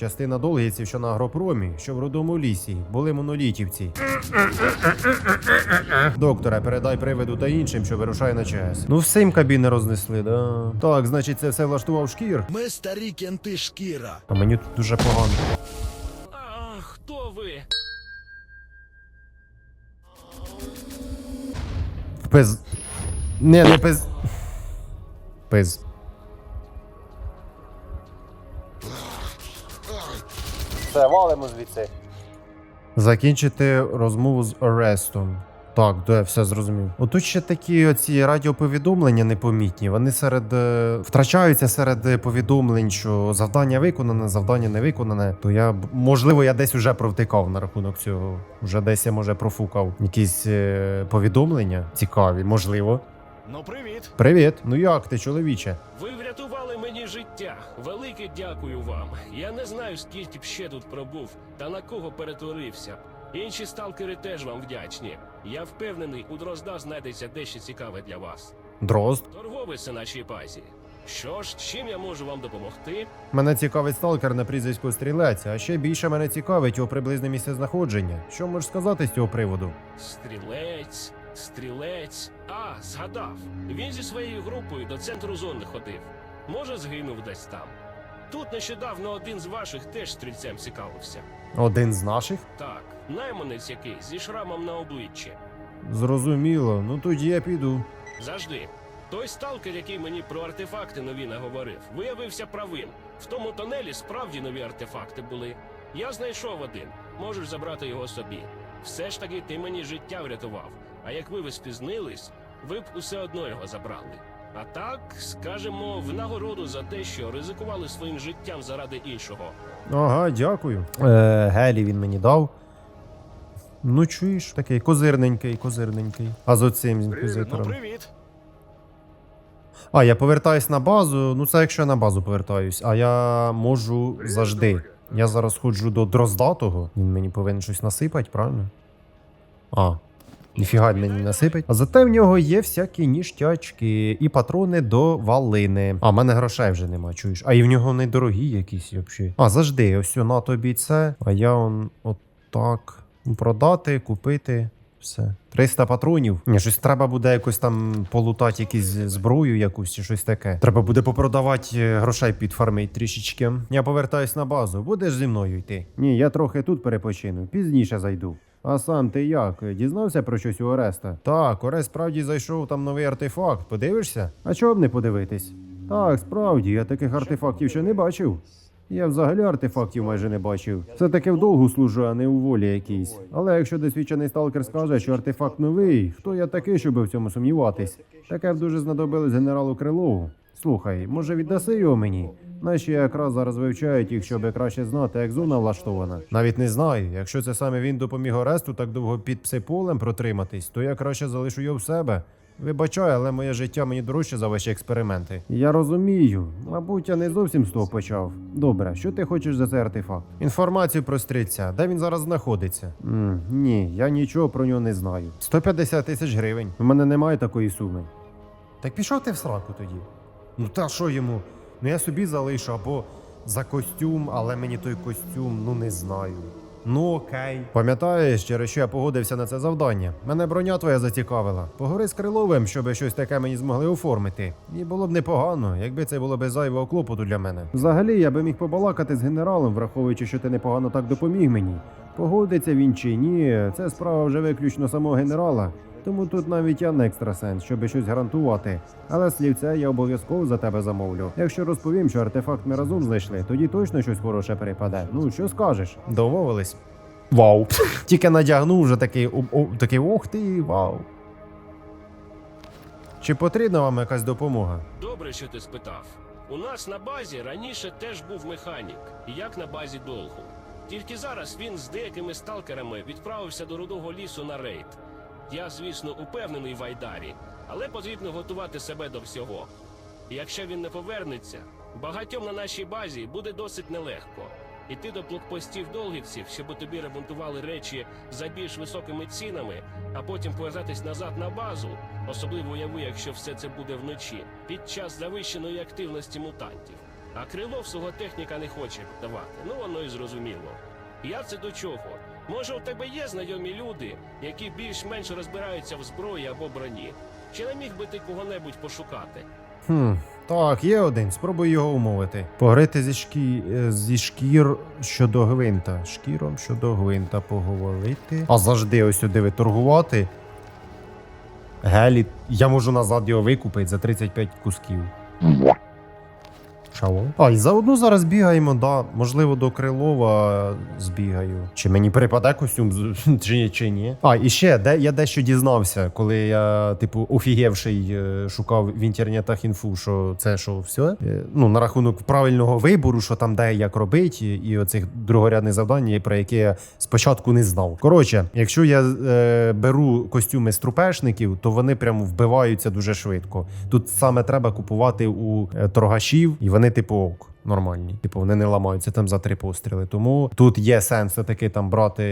Частина долгівців, що на агропромі, що в родому лісі, були монолітівці. Докторе, передай привиду та іншим, що вирушає на ЧАЕС. Ну всім кабіни рознесли, да. Так, значить, це все влаштував шкір. Ми старі кенти шкіра. А мені тут дуже погано. А, хто ви? Пиз. Не, не пиз. Пиз. Все, валимо звідси. Закінчити розмову з Орестом. Так, де все зрозумів. Отут ще такі оці радіоповідомлення непомітні. Вони серед е, втрачаються серед е, повідомлень, що завдання виконане, завдання не виконане. То я можливо я десь уже провтикав на рахунок цього. Вже десь я може профукав якісь е, повідомлення цікаві, можливо. Ну, привіт. Привіт, ну як ти, чоловіче? Ви врятували мені життя. Велике дякую вам. Я не знаю, скільки б ще тут пробув та на кого перетворився. Інші сталкери теж вам вдячні. Я впевнений, у Дрозда знайдеться дещо цікаве для вас. Дрозд. Торговець на нашій базі. Що ж, чим я можу вам допомогти? Мене цікавить сталкер на прізвиську стрілець, а ще більше мене цікавить його приблизне місце знаходження. Що можеш сказати з цього приводу? Стрілець, стрілець. А, згадав. Він зі своєю групою до центру зони ходив. Може, згинув десь там. Тут нещодавно один з ваших теж стрільцем цікавився. Один з наших? Так, найманець якийсь зі шрамом на обличчі. Зрозуміло, ну тоді я піду. Завжди. Той сталкер, який мені про артефакти нові наговорив, виявився правим. В тому тонелі справді нові артефакти були. Я знайшов один. Можеш забрати його собі. Все ж таки ти мені життя врятував. А якби ви спізнились, ви б усе одно його забрали. А так, скажемо, в нагороду за те, що ризикували своїм життям заради іншого. Ага, дякую. Е, Гелі він мені дав. Ну, чуєш, такий козирненький, козирненький. А з оцим Ну, інквізитором. привіт. А, я повертаюсь на базу. Ну, це якщо я на базу повертаюсь, а я можу завжди. Я зараз ходжу до Дроздатого. Він мені повинен щось насипати, правильно? А. Ніфіга мені насипить. А зате в нього є всякі ніштячки і патрони до валини. А в мене грошей вже нема, чуєш. А і в нього недорогі якісь взагалі. А, завжди, ось на тобі це. А я он отак. Продати, купити. Все. 300 патронів. Ні, щось треба буде якось там полутати якусь зброю якусь чи щось таке. Треба буде попродавати е, грошей підфармить трішечки. Я повертаюсь на базу. Будеш зі мною йти? Ні, я трохи тут перепочину. Пізніше зайду. А сам ти як? Дізнався про щось у Ореста? Так, Орест справді зайшов там новий артефакт. Подивишся? А чого б не подивитись? Так, справді, я таких артефактів ще не бачив. Я взагалі артефактів майже не бачив. Це таки в довгу служу, а не у волі якійсь. Але якщо досвідчений сталкер скаже, що артефакт новий, хто я такий, щоб в цьому сумніватись? Таке б дуже знадобилось генералу Крилову. Слухай, може віддаси його мені? Наші якраз зараз вивчають їх, щоб краще знати, як зона влаштована. Навіть не знаю. Якщо це саме він допоміг Оресту так довго під псиполем протриматись, то я краще залишу його в себе. Вибачай, але моє життя мені дорожче за ваші експерименти. Я розумію. Мабуть, я не зовсім з того почав. Добре, що ти хочеш за цей артефакт? Інформацію про стрільця. Де він зараз знаходиться? м ні, я нічого про нього не знаю. 150 тисяч гривень. У мене немає такої суми. Так пішов ти в сраку тоді. Ну та що йому? Ну я собі залишу або за костюм, але мені той костюм, ну не знаю. Ну окей. Пам'ятаєш, через що я погодився на це завдання? Мене броня твоя зацікавила. Поговори з Криловим, щоб щось таке мені змогли оформити. І було б непогано, якби це було без зайвого клопоту для мене. Взагалі, я би міг побалакати з генералом, враховуючи, що ти непогано так допоміг мені. Погодиться він чи ні, це справа вже виключно самого генерала. Тому тут навіть я не екстрасенс, щоб щось гарантувати. Але слівце я обов'язково за тебе замовлю. Якщо розповім, що артефакт ми разом знайшли, тоді точно щось хороше перепаде. Ну що скажеш? Домовились. Вау. Тільки надягнув вже такий о, о, такий ох ти, вау. Чи потрібна вам якась допомога? Добре, що ти спитав. У нас на базі раніше теж був механік, як на базі Долгу. Тільки зараз він з деякими сталкерами відправився до рудого лісу на рейд. Я, звісно, упевнений в Айдарі, але потрібно готувати себе до всього. Якщо він не повернеться, багатьом на нашій базі буде досить нелегко. Іти до блокпостів долгівців, щоб тобі ремонтували речі за більш високими цінами, а потім повертатись назад на базу, особливо уяви, якщо все це буде вночі, під час завищеної активності мутантів. А Крилов свого техніка не хоче давати. Ну воно і зрозуміло. Я це до чого? Може, у тебе є знайомі люди, які більш-менш розбираються в зброї або броні? Чи не міг би ти кого-небудь пошукати? Хм, так, є один, спробуй його умовити. Погрити зі, шкі... е, зі шкір щодо гвинта. Шкіром щодо гвинта поговорити. А завжди ось сюди ви торгувати. Гелі, я можу назад його викупити за 35 кусків. Шаво. А, і заодно зараз бігаємо, да. Можливо, до Крилова збігаю. Чи мені перепаде костюм, чи, чи ні. А, і ще, де, я дещо дізнався, коли я, типу, офігевший е, шукав в інтернетах інфу, що це що все. Ну, на рахунок правильного вибору, що там де як робить, і, і оцих другорядних завдань, про які я спочатку не знав. Коротше, якщо я е, беру костюми з трупешників, то вони прям вбиваються дуже швидко. Тут саме треба купувати у е, торгашів, і вони, типу, ок. Нормальні, типу, вони не ламаються там за три постріли. Тому тут є сенс таки там брати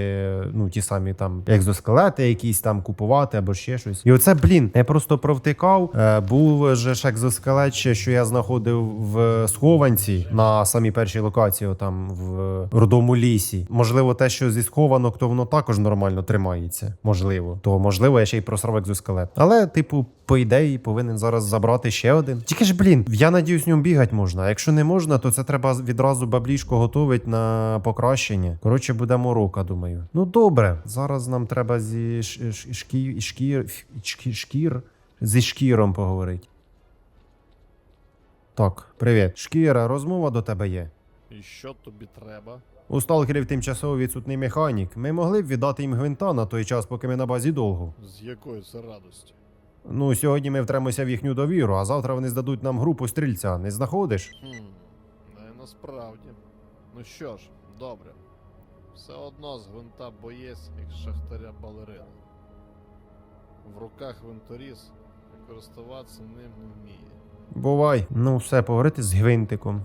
ну ті самі там екзоскелети, якісь там купувати або ще щось. І оце, блін, я просто провтикав. Е, був же ж екзоскелет, ще, що я знаходив в схованці на самій першій локації, там в родому лісі. Можливо, те, що зі схованок, то воно також нормально тримається. Можливо, то можливо, я ще й просрав екзоскелет. Але, типу, по ідеї, повинен зараз забрати ще один. Тільки ж, блін, я надіюсь, ньому бігати можна. Якщо не можна, то це треба відразу баблішко готувати на покращення. Коротше, буде морока, думаю. Ну добре, зараз нам треба зі ш- ш- шкі, шкір, шкі, шкір зі шкіром поговорити. Так, привіт. Шкіра, розмова до тебе є. І що тобі треба? У сталкерів тимчасово відсутний механік. Ми могли б віддати їм гвинта на той час, поки ми на базі довго. З якої це радості? Ну, сьогодні ми втремося в їхню довіру, а завтра вони здадуть нам групу стрільця. Не знаходиш? Хм, насправді. Ну що ж, добре. Все одно з гвинта боєць, як з шахтаря балерина. В руках гвинторіз і користуватися ним не вміє. Бувай. Ну, все, поговорити з гвинтиком.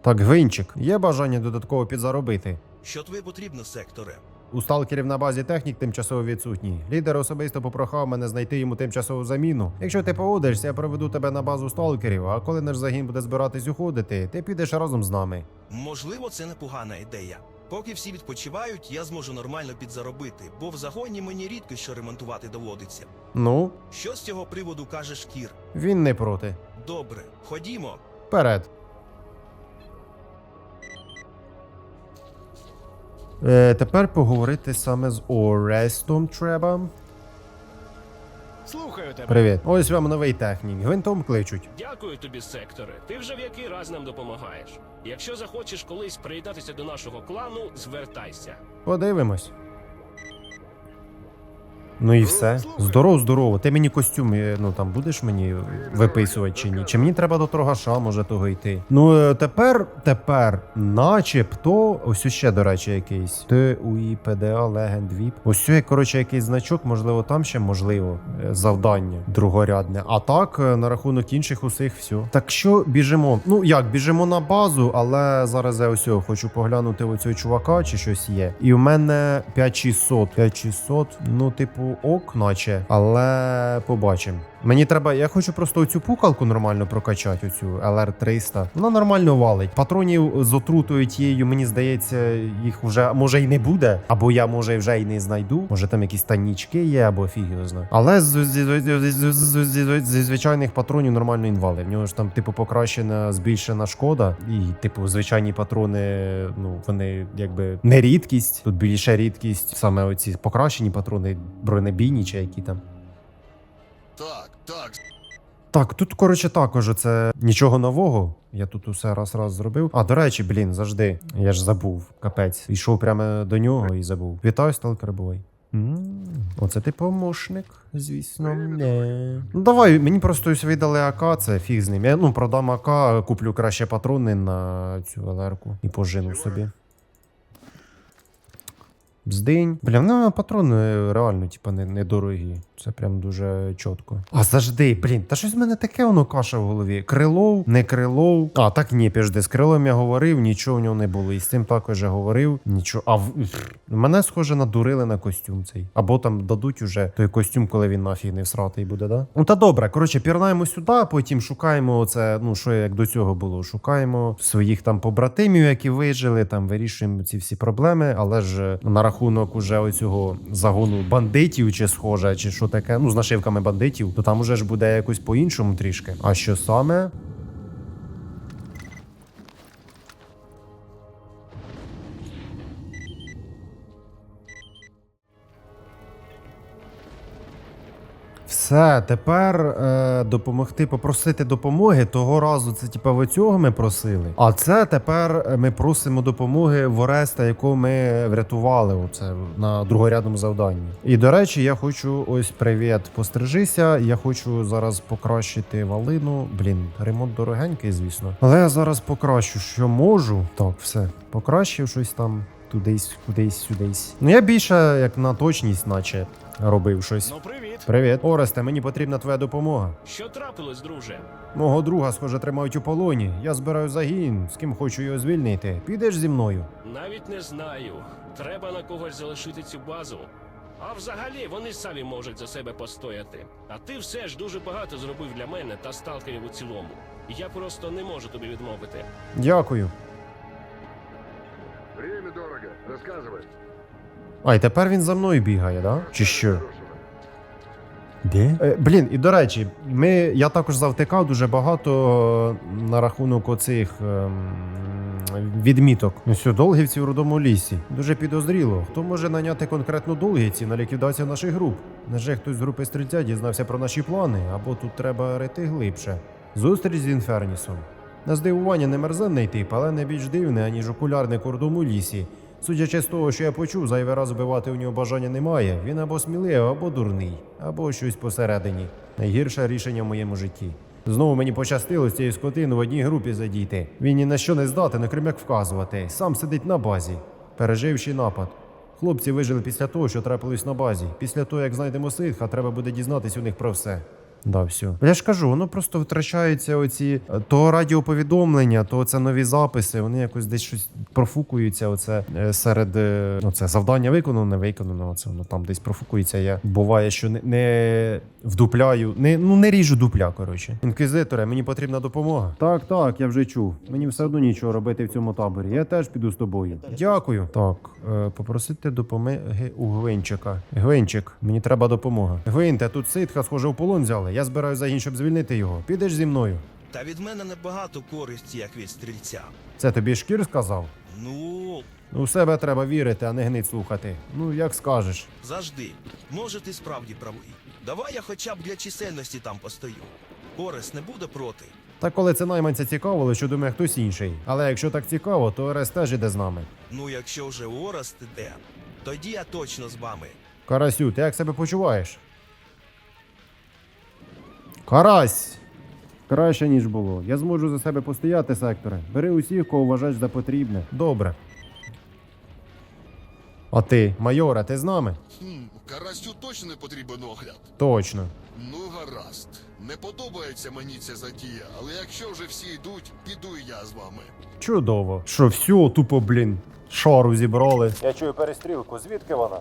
Так, гвинчик, є бажання додатково підзаробити. Що тобі потрібно, секторе? У сталкерів на базі технік тимчасово відсутній. Лідер особисто попрохав мене знайти йому тимчасову заміну. Якщо ти погодишся, я проведу тебе на базу сталкерів, а коли наш загін буде збиратись уходити, ти підеш разом з нами. Можливо, це непогана ідея. Поки всі відпочивають, я зможу нормально підзаробити, бо в загоні мені рідко що ремонтувати доводиться. Ну, Що з цього приводу каже шкір? він не проти. Добре, ходімо. Вперед. Е, тепер поговорити саме з Орестом треба. Слухаю тебе. Привіт. Ось вам новий технік. Гвинтом кличуть. Дякую тобі, секторе. Ти вже в який раз нам допомагаєш. Якщо захочеш колись приєднатися до нашого клану, звертайся. Подивимось. Ну і все. Здорово, здорово. Ти мені костюм, е, ну там будеш мені виписувати чи ні? Чи мені треба до торгаша, може того йти? Ну е, тепер, тепер, начебто, ось ще, до речі, якийсь. ТУІ, ПДА, Легенд, ВІП. Ось є, коротше, якийсь значок, можливо, там ще можливо е, завдання другорядне. А так, на рахунок інших усіх, все. Так що біжимо? Ну як, біжимо на базу, але зараз я ось хочу поглянути оцього чувака, чи щось є. І в мене 5600. 5600, ну, типу, ок, наче, але побачимо. Мені треба, я хочу просто оцю пукалку нормально прокачати, оцю LR300. Вона нормально валить. Патронів з отрутою тією, мені здається, їх вже може й не буде. Або я може вже й не знайду. Може там якісь танічки є, або фіг його знає. Але зі звичайних патронів нормально інвали. В нього ж там, типу, покращена, збільшена шкода. І, типу, звичайні патрони, ну, вони якби не рідкість. Тут більше рідкість, саме оці покращені патрони, бронебійні чи які там. Так, так. Так, тут, коротше, також це нічого нового. Я тут усе раз-раз зробив. А, до речі, блін, завжди. Я ж забув. Капець. Йшов прямо до нього і забув. Вітаю, сталкер бой. Оце ти помощник, звісно. Не. Ну давай, мені просто ось видали АК, це фіг з ним. Я ну продам АК, куплю краще патрони на цю ЛРку і пожину собі. Так, тут, коротше, також це нічого нового. Я тут усе раз зробив. А, до речі, блін, завжди. Я ж забув. Капець. Йшов прямо до нього і забув. Вітаю, сталкер бой. Оце ти помощник, звісно, не. Ну давай, мені просто ось видали АК, це фіг з ним. Я ну продам АК, куплю краще патрони на цю ЛРку і пожину собі. Бздинь. Бля, ну патрони реально, типа, не, недорогі. Це прям дуже чітко. А завжди, блін, та щось в мене таке воно каша в голові. Крилов, не крилов. А, так ні, піжди, з крилом я говорив, нічого в нього не було. І з цим також я говорив. Нічого. А в... мене схоже надурили на костюм цей. Або там дадуть уже той костюм, коли він нафіг не всратий буде, да? Ну та добре, коротше, пірнаємо сюди, потім шукаємо оце, ну що як до цього було. Шукаємо своїх там побратимів, які вижили, там вирішуємо ці всі проблеми, але ж на рахунок уже оцього загону бандитів, чи схоже, чи що таке, ну з нашивками бандитів, то там уже ж буде якось по-іншому трішки. А що саме? Все, тепер е, допомогти, попросити допомоги. Того разу це типа в цього ми просили. А це тепер е, ми просимо допомоги в Ореста, якого ми врятували оце на другорядному завданні. І до речі, я хочу ось привіт, пострижися. Я хочу зараз покращити валину. Блін, ремонт дорогенький, звісно. Але я зараз покращу, що можу. Так, все, покращив щось там. Тудись, кудись, сюдись. Ну я більше як на точність, наче робив щось. Ну, привіт. Привіт, Оресте, мені потрібна твоя допомога. Що трапилось, друже? Мого друга, схоже, тримають у полоні. Я збираю загін, з ким хочу його звільнити. Підеш зі мною. Навіть не знаю. Треба на когось залишити цю базу. А взагалі вони самі можуть за себе постояти. А ти все ж дуже багато зробив для мене та сталкерів у цілому. Я просто не можу тобі відмовити. Дякую. Рассказывай. А, і тепер він за мною бігає, да? Чи що? Де? Е, блін, і до речі, ми, я також завтикав дуже багато е, на рахунок оцих ем, відміток. Ну що, долгівці в родому лісі. Дуже підозріло. Хто може наняти конкретно долгівці на ліквідацію наших груп? Неже хтось з групи стрільця дізнався про наші плани, або тут треба рити глибше. Зустріч з Інфернісом. На здивування не мерзенний тип, але не більш дивний, аніж окулярний кордом у лісі. Судячи з того, що я почув, зайвий раз вбивати у нього бажання немає. Він або сміливий, або дурний, або щось посередині. Найгірше рішення в моєму житті. Знову мені пощастило з цією скотиною в одній групі задіти. Він ні на що не здатен, окрім як вказувати. Сам сидить на базі, переживши напад. Хлопці вижили після того, що трапилось на базі. Після того, як знайдемо ситха, треба буде дізнатись у них про все. Да, все. Я ж кажу, воно просто втрачаються оці е, то радіоповідомлення, то це нові записи. Вони якось десь щось профукуються. Оце е, серед е, ну, це завдання виконано, не виконано. Оце воно там десь профукується. Я буває, що не, не вдупляю, не ну не ріжу дупля. Коротше, інквізиторе, мені потрібна допомога. Так, так, я вже чув. Мені все одно нічого робити в цьому таборі. Я теж піду з тобою. Дякую. Так, е, попросити допомоги у Гвинчика. Гвинчик, мені треба допомога. Гвинте, тут ситха, схоже, в полон взяли. Я збираю загін, щоб звільнити його. Підеш зі мною. Та від мене небагато користі, як від стрільця. Це тобі шкір сказав? Ну, Ну, в себе треба вірити, а не гнить слухати. Ну, як скажеш. завжди. Може, ти справді правий. Давай я хоча б для чисельності там постою. Орес не буде проти. Та коли це найманця цікавило, що думає хтось інший. Але якщо так цікаво, то Орес теж іде з нами. Ну, якщо вже Орес іде, тоді я точно з вами. Карасю, ти як себе почуваєш? Карась! Краще, ніж було. Я зможу за себе постояти, секторе. Бери усіх, кого вважаєш за потрібне. Добре. А ти, майора, ти з нами? Хм, Карасю точно не потрібен огляд. Точно. Ну, гаразд. Не подобається мені ця затія, але якщо вже всі йдуть, піду і я з вами. Чудово. Що, все, тупо, блін, шару зібрали. Я чую перестрілку. Звідки вона?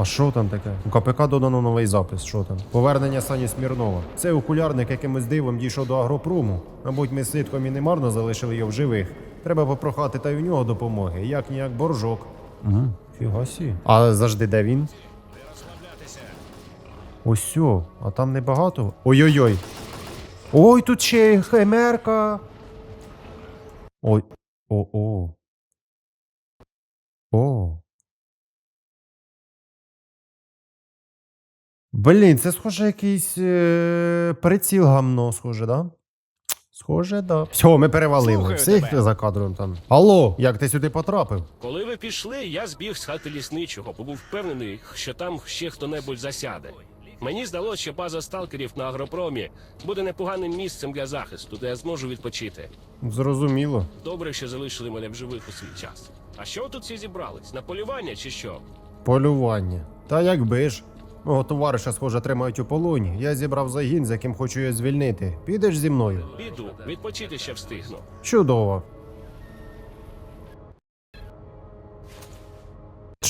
А що там таке? У КПК додано новий запис. Що там? Повернення Сані Смірнова. Цей окулярник якимось дивом дійшов до агропрому. Мабуть, ми ситком і немарно залишили його в живих. Треба попрохати та й у нього допомоги. Як ніяк боржок. Угу. Фігасі. А завжди де він? Ось сьо, а там небагато. Ой-ой-ой. Ой, тут ще й химерка. Ой. О-о. О. Блін, це схоже якийсь е- приціл гамно, схоже, да? Схоже, да. Все, ми перевалили. Слухаю Всіх тебе. за кадром там. Алло, як ти сюди потрапив? Коли ви пішли, я збіг з хати лісничого, бо був впевнений, що там ще хто-небудь засяде. Мені здалося, що база сталкерів на агропромі буде непоганим місцем для захисту, де я зможу відпочити. Зрозуміло. Добре, що залишили мене в живих у свій час. А що тут всі зібрались? На полювання чи що? Полювання. Та якби ж. Мого товариша, схоже, тримають у полоні. Я зібрав загін, з яким хочу його звільнити. Підеш зі мною? Піду, відпочити ще встигну. Чудово.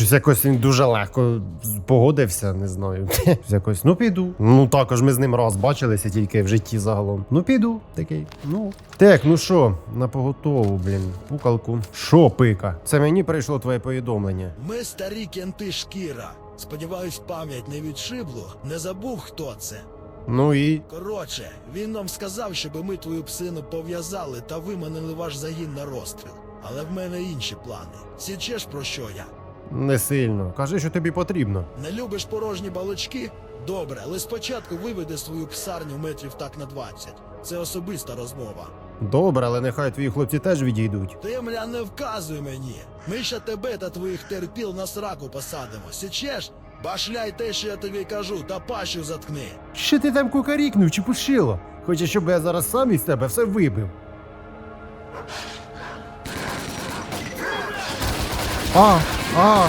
Щось якось він дуже легко погодився, не знаю. Якось, ну піду. Ну також ми з ним раз бачилися тільки в житті загалом. Ну піду, такий. Ну. Так, ну що, на поготову, блін, пукалку. Що, пика? Це мені прийшло твоє повідомлення. Ми старі кенти шкіра. Сподіваюсь, пам'ять не відшибло. Не забув, хто це. Ну і. Коротше, він нам сказав, щоб ми твою псину пов'язали та виманили ваш загін на розстріл. Але в мене інші плани. Січеш про що я? Не сильно. Кажи, що тобі потрібно. Не любиш порожні балочки? Добре, але спочатку виведи свою псарню метрів так на 20. Це особиста розмова. Добре, але нехай твої хлопці теж відійдуть. Ти, мля, не вказуй мені. Ми ще тебе та твоїх терпіл на сраку посадимо. Січеш? Башляй те, що я тобі кажу, та пащу заткни. Що ти там кукарікнув чи пушило? Хочеш, щоб я зараз сам із тебе все вибив? А, а,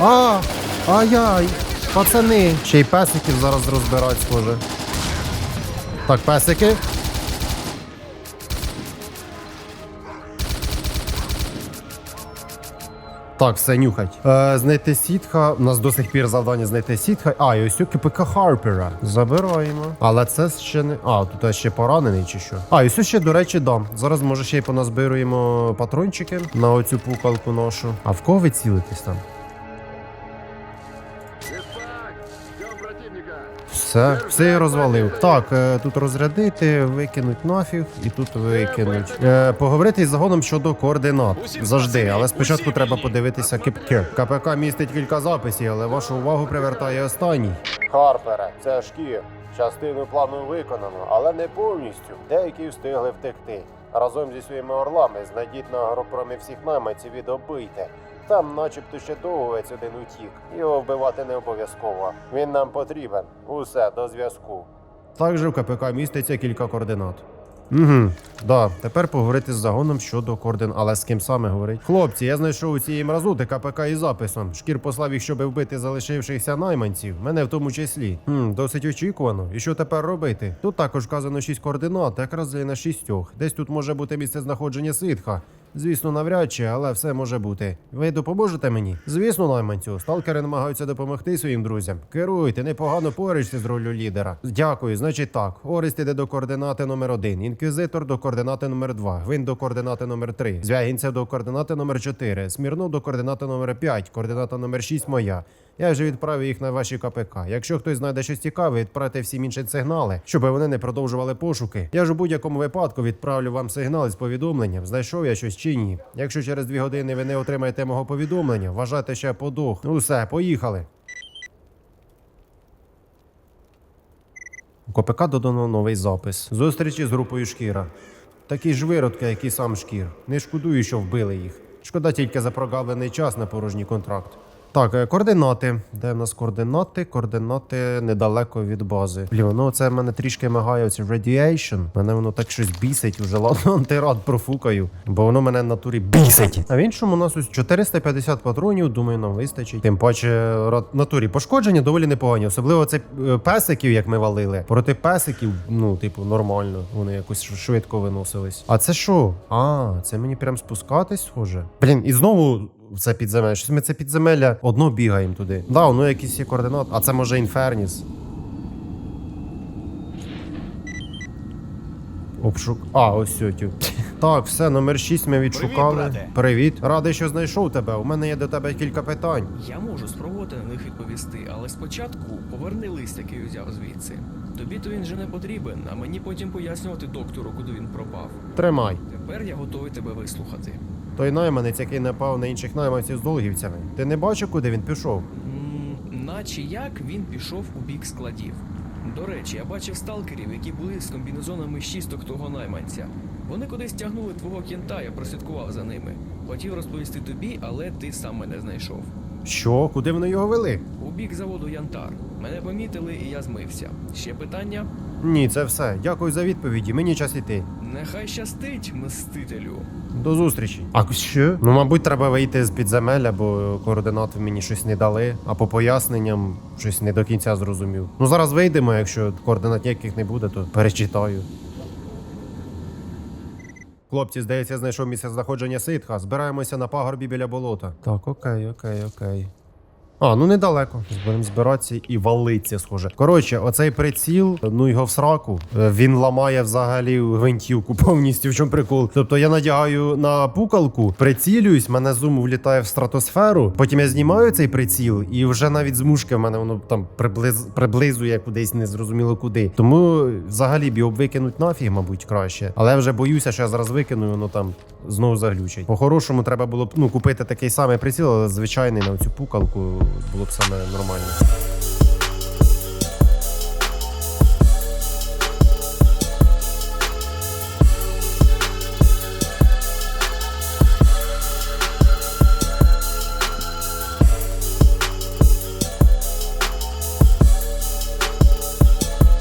а, ай-яй, пацани. Ще й песиків зараз розбирають, схоже. Так, песики. Так, все нюхать. Е, знайти сітха. У нас до сих пір завдання знайти сітха. А, і ось у КПК Харпера. Забираємо. Але це ще не. А, тут ще поранений чи що. А, і ось ще, до речі, дам. Зараз може ще й поназбируємо патрончики на оцю пукалку нашу. А в кого ви цілитесь там? Все, все я розвалив. Так, е, тут розрядити, викинуть нафіг і тут викинуть. Е, поговорити із загоном щодо координат. Завжди, але спочатку треба подивитися кипки. КПК містить кілька записів, але вашу увагу привертає останній. Харпере, це шкір. Частину плану виконано, але не повністю. Деякі встигли втекти. Разом зі своїми орлами знайдіть на агропромі всіх найманців і добийте. Там, начебто, ще довговець один утік. Його вбивати не обов'язково. Він нам потрібен. Усе до зв'язку. Також в КПК міститься кілька координат. Угу, да. Тепер поговорити з загоном щодо координат. Але з ким саме говорить? Хлопці, я знайшов у цієї мразути КПК із записом. Шкір послав їх, щоб вбити залишившихся найманців. Мене в тому числі. Хм, досить очікувано. І що тепер робити? Тут також вказано шість координат, якраз на шістьох. Десь тут може бути місце знаходження ситха. Звісно, навряд чи, але все може бути. Ви допоможете мені? Звісно, найманцю. Сталкери намагаються допомогти своїм друзям. Керуйте, непогано поричте з ролью лідера. Дякую. Значить так. Орест іде до координати номер 1 інквізитор до координати номер 2 Гвин до координати номер 3 Звягінцев до координати номер 4 Смірнов до координати номер 5 координата номер 6 моя. Я вже відправив їх на ваші КПК. Якщо хтось знайде щось цікаве, відправте всім інші сигнали, щоб вони не продовжували пошуки. Я ж у будь-якому випадку відправлю вам сигнал з повідомленням, знайшов я щось чи ні. Якщо через дві години ви не отримаєте мого повідомлення, вважайте, що я подох. Ну все, поїхали. У КПК додано новий запис. Зустрічі з групою шкіра. Такі ж виродки, як і сам шкір. Не шкодую, що вбили їх. Шкода тільки за прогавлений час на порожній контракт. Так, е, координати. Де в нас координати? Координати недалеко від бази. Блін, воно це мене трішки мигає оце radiation. Мене воно так щось бісить уже. Ладно, антирад профукаю, бо воно мене в натурі бісить. А в іншому у нас ось 450 патронів, думаю, нам вистачить. Тим паче рад- натурі пошкодження доволі непогані. Особливо це е, песиків, як ми валили. Проти песиків, ну, типу, нормально. Вони якось швидко виносились. А це що? А, це мені прям спускатись, схоже. Блін, і знову в це підземелля. Щось ми це підземелля одно бігаємо туди. Да, воно якісь є координати. А це може інферніс. Обшук. А, ось сьотю. Так, все, номер 6 ми відшукали. Привіт, брате. Привіт. Радий, що знайшов тебе. У мене є до тебе кілька питань. Я можу спробувати на них відповісти, але спочатку поверни лист, який узяв звідси. Тобі то він же не потрібен, а мені потім пояснювати доктору, куди він пропав. Тримай. Тепер я готовий тебе вислухати. Той найманець, який напав на інших найманців з долгівцями. Ти не бачив, куди він пішов? М, наче як він пішов у бік складів. До речі, я бачив сталкерів, які були з комбінезонами шісток того найманця. Вони кудись тягнули твого кінта, я прослідкував за ними. Хотів розповісти тобі, але ти сам мене знайшов. Що? Куди вони його вели? Бік заводу Янтар. Мене помітили, і я змився. Ще питання? Ні, це все. Дякую за відповіді. Мені час іти. Нехай щастить, мстителю. До зустрічі. А що? Ну, мабуть, треба вийти з підземелля, бо координати мені щось не дали, а по поясненням щось не до кінця зрозумів. Ну зараз вийдемо, якщо координат ніяких не буде, то перечитаю. Хлопці, здається, знайшов місце знаходження ситха. Збираємося на пагорбі біля болота. Так, окей, окей, окей. А, ну недалеко. Будемо збиратися і валиться, схоже. Коротше, оцей приціл, ну його в сраку. Е, Він ламає взагалі гвинтівку повністю. В чому прикол? Тобто я надягаю на пукалку, прицілююсь, мене зум влітає в стратосферу. Потім я знімаю цей приціл, і вже навіть з мушки в мене воно там приблиз, приблизує кудись незрозуміло куди. Тому взагалі б його викинуть нафіг, мабуть, краще. Але я вже боюся, що я зараз викину, воно там знову заглючить. По-хорошому треба було б ну купити такий самий приціл, але звичайний на цю пукалку було б саме нормально.